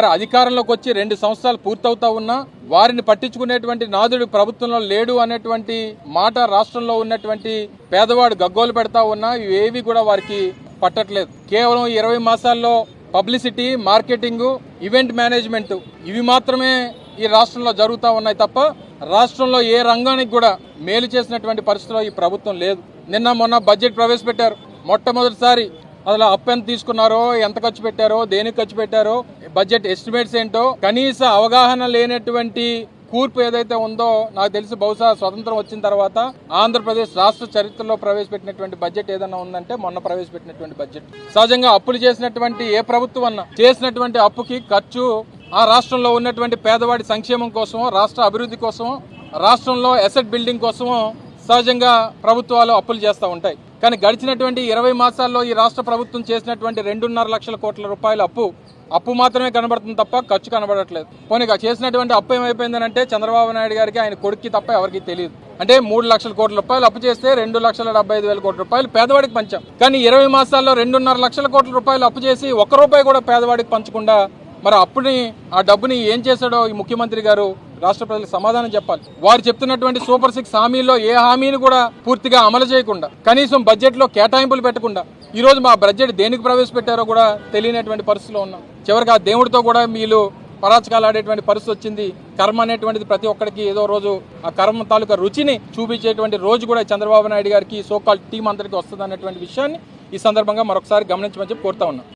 మరి అధికారంలోకి వచ్చి రెండు సంవత్సరాలు పూర్తవుతా ఉన్నా వారిని పట్టించుకునేటువంటి నాదుడు ప్రభుత్వంలో లేడు అనేటువంటి మాట రాష్ట్రంలో ఉన్నటువంటి పేదవాడు గగ్గోలు పెడతా ఉన్నా ఇవేవి కూడా వారికి పట్టట్లేదు. కేవలం ఇరవై మాసాల్లో పబ్లిసిటీ మార్కెటింగ్ ఈవెంట్ మేనేజ్మెంట్ ఇవి మాత్రమే ఈ రాష్ట్రంలో జరుగుతూ ఉన్నాయి తప్ప రాష్ట్రంలో ఏ రంగానికి కూడా మేలు చేసినటువంటి పరిస్థితిలో ఈ ప్రభుత్వం లేదు. నిన్న మొన్న బడ్జెట్ ప్రవేశపెట్టారు. మొట్టమొదటిసారి అసలు అప్పు ఎంత తీసుకున్నారో ఎంత ఖర్చు పెట్టారో దేనికి ఖర్చు పెట్టారో బడ్జెట్ ఎస్టిమేట్స్ ఏంటో కనీస అవగాహన లేనటువంటి కూర్పు ఏదైతే ఉందో నాకు తెలిసి బహుశా స్వతంత్రం వచ్చిన తర్వాత ఆంధ్రప్రదేశ్ రాష్ట్ర చరిత్రలో ప్రవేశపెట్టినటువంటి బడ్జెట్ ఏదైనా ఉందంటే మొన్న ప్రవేశపెట్టినటువంటి బడ్జెట్ సహజంగా అప్పులు చేసినటువంటి ఏ ప్రభుత్వం అన్నా చేసినటువంటి అప్పుకి ఖర్చు ఆ రాష్ట్రంలో ఉన్నటువంటి పేదవాడి సంక్షేమం కోసమో రాష్ట్ర అభివృద్ధి కోసమో రాష్ట్రంలో అసెట్ బిల్డింగ్ కోసమో సహజంగా ప్రభుత్వాలు అప్పులు చేస్తూ ఉంటాయి. కానీ గడిచినటువంటి ఇరవై మాసాల్లో ఈ రాష్ట్ర ప్రభుత్వం చేసినటువంటి రెండున్నర లక్షల కోట్ల రూపాయల అప్పు అప్పు మాత్రమే కనబడుతుంది తప్ప ఖర్చు కనబడట్లేదు. పోనీ చేసినటువంటి అప్పు ఏమైపోయిందనంటే చంద్రబాబు నాయుడు గారికి ఆయన కొడుక్కి తప్ప ఎవరికి తెలియదు. అంటే మూడు లక్షల కోట్ల రూపాయలు అప్పు చేస్తే రెండు లక్షల డెబ్బై ఐదు వేల కోట్ల రూపాయలు పేదవాడికి పంచాం. కానీ ఇరవై మాసాల్లో రెండున్నర లక్షల కోట్ల రూపాయలు అప్పు చేసి ఒక్క రూపాయి కూడా పేదవాడికి పంచకుండా మరి అప్పుని ఆ డబ్బుని ఏం చేశాడో ఈ ముఖ్యమంత్రి గారు రాష్ట్ర ప్రజలకు సమాధానం చెప్పాలి. వారు చెప్తున్నటువంటి సూపర్ సిక్స్ హామీల్లో ఏ హామీని కూడా పూర్తిగా అమలు చేయకుండా కనీసం బడ్జెట్లో కేటాయింపులు పెట్టకుండా ఈ రోజు మా బడ్జెట్ దేనికి ప్రవేశపెట్టారో కూడా తెలియనటువంటి పరిస్థితిలో ఉన్నాం. చివరికి ఆ దేవుడితో కూడా వీళ్ళు పరాచకాలు ఆడేటువంటి పరిస్థితి వచ్చింది. కర్మ అనేటువంటిది ప్రతి ఒక్కరికి ఏదో రోజు ఆ కర్మ తాలూకా రుచిని చూపించేటువంటి రోజు కూడా చంద్రబాబు నాయుడు గారికి సోకాల్ టీం అందరికీ వస్తుంది అనేటువంటి విషయాన్ని ఈ సందర్భంగా మరొకసారి గమనించమని చెప్పి కోరుతా ఉన్నాం.